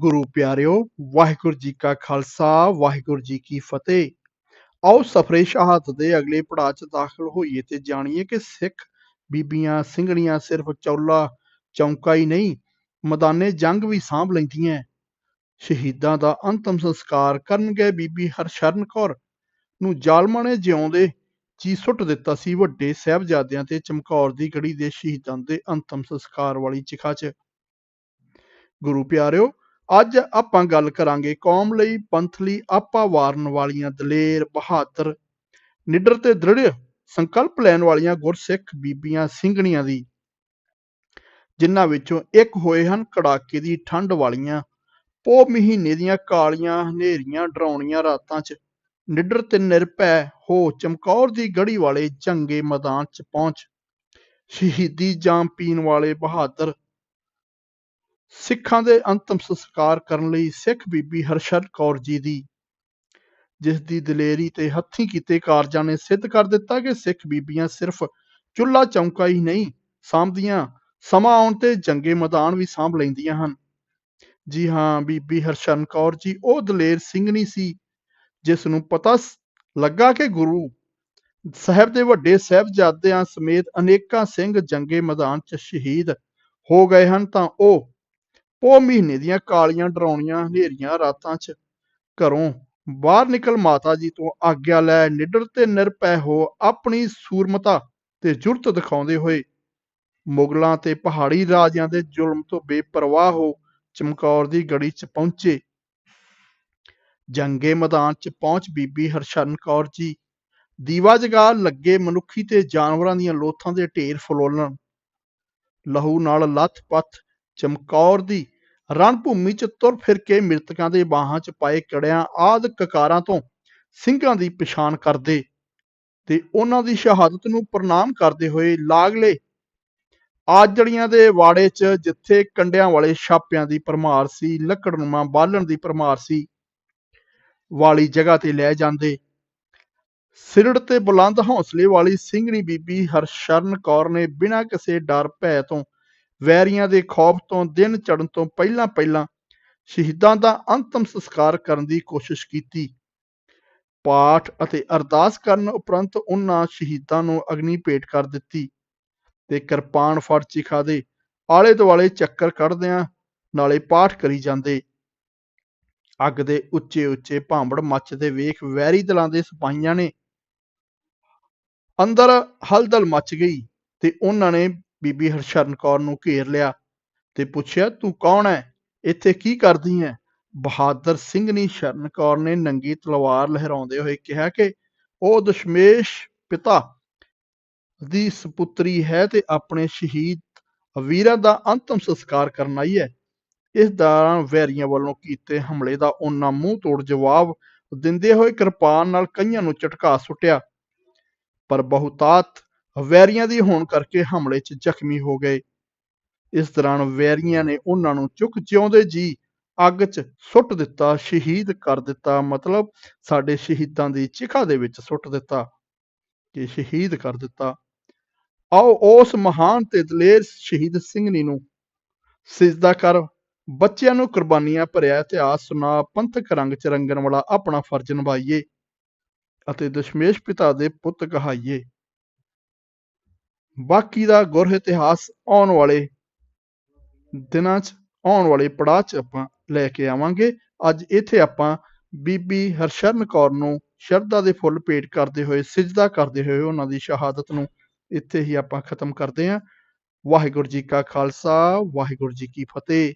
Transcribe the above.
ਗੁਰੂ ਪਿਆਰਿਓ, ਵਾਹਿਗੁਰੂ ਜੀ ਕਾ ਖਾਲਸਾ, ਵਾਹਿਗੁਰੂ ਜੀ ਕੀ ਫਤਿਹ। ਆਓ ਸਫਰੇ ਸ਼ਹਾਦਤ ਦੇ ਅਗਲੇ ਪੜਾਅ 'ਚ ਦਾਖਲ ਹੋਈਏ ਤੇ ਜਾਣੀਏ ਕਿ ਸਿੱਖ ਬੀਬੀਆਂ ਸਿੰਘਣੀਆਂ ਸਿਰਫ ਚੌਲਾ ਚੌਂਕਾ ਹੀ ਨਹੀਂ, ਮੈਦਾਨੇ ਜੰਗ ਵੀ ਸਾਂਭ ਲੈਂਦੀਆਂ ਸ਼ਹੀਦਾਂ ਦਾ ਅੰਤਮ ਸੰਸਕਾਰ ਕਰਨ ਗਏ ਬੀਬੀ ਹਰਸ਼ਰਨ ਕੌਰ। ਨੂੰ ਜ਼ਾਲਮਾਂ ਨੇ ਜਿਉਂਦੇ ਜੀ ਸੁੱਟ ਦਿੱਤਾ ਸੀ ਵੱਡੇ ਸਾਹਿਬਜ਼ਾਦਿਆਂ ਤੇ ਚਮਕੌਰ ਦੀ ਗੜੀ ਦੇ ਸ਼ਹੀਦਾਂ ਦੇ ਅੰਤਮ ਸੰਸਕਾਰ ਵਾਲੀ ਚਿਖਾ 'ਚ। ਗੁਰੂ ਪਿਆਰਿਓ ਅੱਜ ਆਪਾਂ ਗੱਲ ਕਰਾਂਗੇ ਕੌਮ ਲਈ ਪੰਥ ਲਈ ਆਪਾ ਵਾਰਨ ਵਾਲੀਆਂ ਦਲੇਰ ਬਹਾਦਰ, ਨਿਡਰ ਤੇ ਦ੍ਰਿੜ ਸੰਕਲਪ ਲੈਣ ਵਾਲੀਆਂ ਗੁਰਸਿੱਖ ਬੀਬੀਆਂ ਸਿੰਘਣੀਆਂ ਦੀ, ਜਿਨ੍ਹਾਂ ਵਿੱਚੋਂ ਇੱਕ ਹੋਏ ਹਨ ਕੜਾਕੇ ਦੀ ਠੰਡ ਵਾਲੀਆਂ ਪੋ ਮਹੀਨੇ ਦੀਆਂ ਕਾਲੀਆਂ ਹਨੇਰੀਆਂ ਡਰਾਉਣੀਆਂ ਰਾਤਾਂ 'ਚ, ਨਿਡਰ ਤੇ ਨਿਰਭੈ ਹੋ ਚਮਕੌਰ ਦੀ ਗੜੀ ਵਾਲੇ ਚੰਗੇ ਮੈਦਾਨ 'ਚ ਪਹੁੰਚ, ਸ਼ਹੀਦੀ ਜਾਮ ਪੀਣ ਵਾਲੇ ਬਹਾਦਰ ਸਿੱਖਾਂ ਦੇ ਅੰਤਮ ਸੰਸਕਾਰ ਕਰਨ ਲਈ ਸਿੱਖ ਬੀਬੀ ਹਰਸ਼ਰ ਕੌਰ ਜੀ ਦੀ, ਜਿਸ ਦੀ ਦਲੇਰੀ ਤੇ ਹੱਥੀਂ ਕੀਤੇ ਕਾਰਜਾਂ ਨੇ ਸਿੱਧ ਕਰ ਦਿੱਤਾ ਕਿ ਸਿੱਖ ਬੀਬੀਆਂ ਸਿਰਫ ਚੁੱਲ੍ਹਾ ਚੌਂਕਾ ਹੀ ਨਹੀਂ, ਸਾਂਭਦੀਆਂ, ਸਮਾਂ ਆਉਣ ਤੇ ਜੰਗੇ ਮੈਦਾਨ ਵੀ ਸਾਂਭ ਲੈਂਦੀਆਂ ਹਨ। ਜੀ ਹਾਂ, ਬੀਬੀ ਹਰਸ਼ਨ ਕੌਰ ਜੀ, ਉਹ ਦਲੇਰ ਸਿੰਘਣੀ ਸੀ, ਜਿਸ ਨੂੰ ਪਤਾ ਲੱਗਾ ਕਿ ਗੁਰੂ ਸਾਹਿਬ ਦੇ ਵੱਡੇ ਸਾਹਿਬਜ਼ਾਦਿਆਂ ਸਮੇਤ ਅਨੇਕਾਂ ਸਿੰਘ ਜੰਗੇ ਮੈਦਾਨ 'ਚ ਸ਼ਹੀਦ ਹੋ ਗਏ ਹਨ, ਤਾਂ ਉਹ ਉਹ ਮਹੀਨੇ ਦੀਆਂ ਕਾਲੀਆਂ ਡਰਾਉਣੀਆਂ ਹਨੇਰੀਆਂ ਰਾਤਾਂ 'ਚ ਘਰੋਂ ਬਾਹਰ ਨਿਕਲ ਮਾਤਾ ਜੀ ਤੋਂ ਆਗਿਆ ਲੈ ਨਿਡਰ ਤੇ ਨਿਰਪੈ ਹੋ ਆਪਣੀ ਸੂਰਮਤਾ ਤੇ ਜੁਰਤ ਦਿਖਾਉਂਦੇ ਹੋਏ ਮੁਗਲਾਂ ਤੇ ਪਹਾੜੀ ਰਾਜਿਆਂ ਦੇ ਜ਼ੁਲਮ ਤੋਂ ਬੇਪਰਵਾਹ ਹੋ ਚਮਕੌਰ ਦੀ ਗੜੀ 'ਚ ਪਹੁੰਚੇ। ਜੰਗੇ ਮੈਦਾਨ 'ਚ ਪਹੁੰਚ ਬੀਬੀ ਹਰਸ਼ਨ ਕੌਰ ਜੀ। ਦੀਵਾ ਜਗਾ ਲੱਗੇ ਮਨੁੱਖੀ ਤੇ ਜਾਨਵਰਾਂ ਦੀਆਂ ਲੋਥਾਂ ਦੇ ਢੇਰ ਫਲੋਲਣ ਲਹੂ ਨਾਲ ਲੱਥ-ਪੱਥ ਚਮਕੌਰ ਦੀ ਰਣ ਭੂਮੀ 'ਚ ਤੁਰ ਫਿਰ ਕੇ ਮ੍ਰਿਤਕਾਂ ਦੇ ਬਾਹਾਂ 'ਚ ਪਾਏ ਕੜਿਆਂ ਆਦ ਕਕਾਰਾਂ ਤੋਂ ਸਿੰਘਾਂ ਦੀ ਪਛਾਣ ਕਰਦੇ ਤੇ ਉਹਨਾਂ ਦੀ ਸ਼ਹਾਦਤ ਨੂੰ ਪ੍ਰਣਾਮ ਕਰਦੇ ਹੋਏ ਲਾਗਲੇ ਆਜੜੀਆਂ ਦੇ ਵਾੜੇ 'ਚ ਜਿੱਥੇ ਕੰਡਿਆਂ ਵਾਲੇ ਛਾਪਿਆਂ ਦੀ ਪਰਮਾਰ ਸੀ, ਲੱਕੜਨੁਮਾ ਬਾਲਣ ਦੀ ਪਰਮਾਰ ਸੀ, ਵਾਲੀ ਜਗ੍ਹਾ ਤੇ ਲੈ ਜਾਂਦੇ। ਸਿਰੜ ਤੇ ਬੁਲੰਦ ਹੌਸਲੇ ਵਾਲੀ ਸਿੰਘਣੀ ਬੀਬੀ ਹਰਸ਼ਰਨ ਕੌਰ ਨੇ ਬਿਨਾਂ ਕਿਸੇ ਡਰ ਭੈ ਤੋਂ ਵੈਰੀਆਂ ਦੇ ਖੌਫ ਤੋਂ, ਦਿਨ ਚੜਨ ਤੋਂ ਪਹਿਲਾਂ ਪਹਿਲਾਂ ਸ਼ਹੀਦਾਂ ਦਾ ਅੰਤਮ ਸੰਸਕਾਰ ਕਰਨ ਦੀ ਕੋਸ਼ਿਸ਼ ਕੀਤੀ। ਪਾਠ ਅਤੇ ਅਰਦਾਸ ਕਰਨ ਉਪਰੰਤ ਉਹਨਾਂ ਸ਼ਹੀਦਾਂ ਨੂੰ ਅਗਨੀ ਭੇਟ ਕਰ ਦਿੱਤੀ ਤੇ ਕਿਰਪਾਨ ਫੜ ਚਿਖਾ ਦੇ ਆਲੇ ਦੁਆਲੇ ਚੱਕਰ ਕੱਢਦਿਆਂ ਨਾਲੇ ਪਾਠ ਕਰੀ ਜਾਂਦੇ। ਅੱਗ ਦੇ ਉੱਚੇ ਉੱਚੇ ਭਾਂਬੜ ਮੱਚਦੇ ਵੇਖ ਵੈਰੀ ਦਲਾਂ ਦੇ ਸਿਪਾਹੀਆਂ ਨੇ ਅੰਦਰ ਹਲਦਲ ਮੱਚ ਗਈ ਤੇ ਉਹਨਾਂ ਨੇ ਬੀਬੀ ਹਰਸ਼ਰਨ ਕੌਰ ਨੂੰ ਘੇਰ ਲਿਆ ਤੇ ਪੁੱਛਿਆ, ਤੂੰ ਕੌਣ ਹੈ ਇੱਥੇ ਕੀ ਕਰਦੀ ਹੈ ਬਹਾਦਰ ਸਿੰਘ ਨੇ ਸ਼ਰਨ ਕੌਰ ਨੇ ਨੰਗੀ ਤਲਵਾਰ ਲਹਿਰਾਉਂਦੇ ਹੋਏ ਕਿਹਾ ਕਿ ਉਹ ਦਸ਼ਮੇਸ਼ ਪਿਤਾ ਦੀ ਸੁਪੁੱਤਰੀ ਹੈ ਤੇ ਆਪਣੇ ਸ਼ਹੀਦ ਵੀਰਾਂ ਦਾ ਅੰਤਮ ਸੰਸਕਾਰ ਕਰਨ ਆਈ ਹੈ ਇਸ ਦੌਰਾਨ ਵੈਰੀਆਂ ਵੱਲੋਂ ਕੀਤੇ ਹਮਲੇ ਦਾ ਉਹਨਾਂ ਮੂੰਹ ਤੋੜ ਜਵਾਬ ਦਿੰਦੇ ਹੋਏ ਕਿਰਪਾਨ ਨਾਲ ਕਈਆਂ ਨੂੰ ਝਟਕਾ ਸੁੱਟਿਆ। ਪਰ ਬਹੁਤਾਤ ਵੈਰੀਆਂ ਦੀ ਹੋਣ ਕਰਕੇ ਹਮਲੇ 'ਚ ਜ਼ਖਮੀ ਹੋ ਗਏ। ਇਸ ਦੌਰਾਨ ਵੈਰੀਆਂ ਨੇ ਉਹਨਾਂ ਨੂੰ ਚੁੱਕ ਜਿਉਂਦੇ ਜੀ ਅੱਗ 'ਚ ਸੁੱਟ ਦਿੱਤਾ, ਸ਼ਹੀਦ ਕਰ ਦਿੱਤਾ, ਮਤਲਬ ਸਾਡੇ ਸ਼ਹੀਦਾਂ ਦੀ ਚਿਖਾ ਦੇ ਵਿੱਚ ਸੁੱਟ ਦਿੱਤਾ ਕਿ ਸ਼ਹੀਦ ਕਰ ਦਿੱਤਾ। ਆਓ ਉਸ ਮਹਾਨ ਤੇ ਦਲੇਰ ਸ਼ਹੀਦ ਸਿੰਘਨੀ ਨੂੰ ਸਿਜਦਾ ਕਰ, ਬੱਚਿਆਂ ਨੂੰ ਕੁਰਬਾਨੀਆਂ ਭਰਿਆ ਇਤਿਹਾਸ ਸੁਣਾ, ਪੰਥਕ ਰੰਗ ਚ ਰੰਗਣ ਵਾਲਾ ਆਪਣਾ ਫਰਜ਼ ਨਿਭਾਈਏ ਅਤੇ ਦਸ਼ਮੇਸ਼ ਪਿਤਾ ਦੇ ਪੁੱਤ ਕਹਾਈਏ। ਬਾਕੀ ਦਾ ਗੁਰ ਇਤਿਹਾਸ ਆਉਣ ਵਾਲੇ ਦਿਨਾਂ 'ਚ, ਆਉਣ ਵਾਲੇ ਪੜਾਅ 'ਚ ਆਪਾਂ ਲੈ ਕੇ ਆਵਾਂਗੇ। ਅੱਜ ਇੱਥੇ ਆਪਾਂ ਬੀਬੀ ਹਰਸ਼ਰਨ ਕੌਰ ਨੂੰ ਸ਼ਰਧਾ ਦੇ ਫੁੱਲ ਭੇਟ ਕਰਦੇ ਹੋਏ, ਸਿਜਦਾ ਕਰਦੇ ਹੋਏ ਉਹਨਾਂ ਦੀ ਸ਼ਹਾਦਤ ਨੂੰ ਇੱਥੇ ਹੀ ਆਪਾਂ ਖਤਮ ਕਰਦੇ ਹਾਂ। ਵਾਹਿਗੁਰੂ ਜੀ ਕਾ ਖਾਲਸਾ, ਵਾਹਿਗੁਰੂ ਜੀ ਕੀ ਫਤਿਹ।